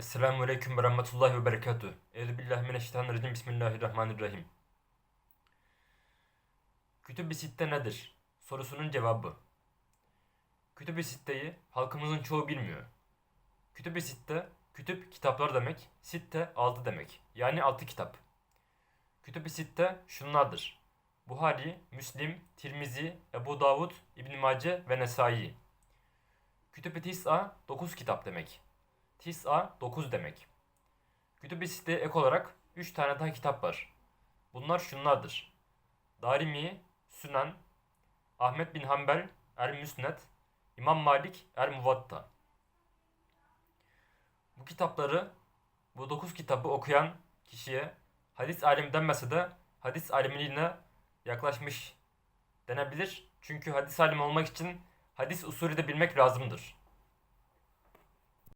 Esselamu Aleyküm ve Rahmetullahi ve Berekatuhu. Euzubillahimineşşeytanirracim. Bismillahirrahmanirrahim. Kütüb-i Sitte nedir? Sorusunun cevabı. Kütüb-i Sitte'yi halkımızın çoğu bilmiyor. Kütüb-i Sitte, kütüp kitaplar demek, sitte altı demek. Yani altı kitap. Kütüb-i Sitte şunlardır. Buhari, Müslim, Tirmizi, Ebu Davud, İbn Mace ve Nesai. Kütüb-i Tis'a 9 kitap demek. Tis'a 9 demek. Kütüb-i Sitte'ye ek olarak 3 tane daha kitap var. Bunlar şunlardır. Darimi, Sünen, Ahmet bin Hanbel, El Müsned, İmam Malik, El Muvatta. Bu kitapları, bu 9 kitabı okuyan kişiye hadis alimi denmese de hadis alimliğine yaklaşmış denebilir. Çünkü hadis alimi olmak için hadis usulü de bilmek lazımdır.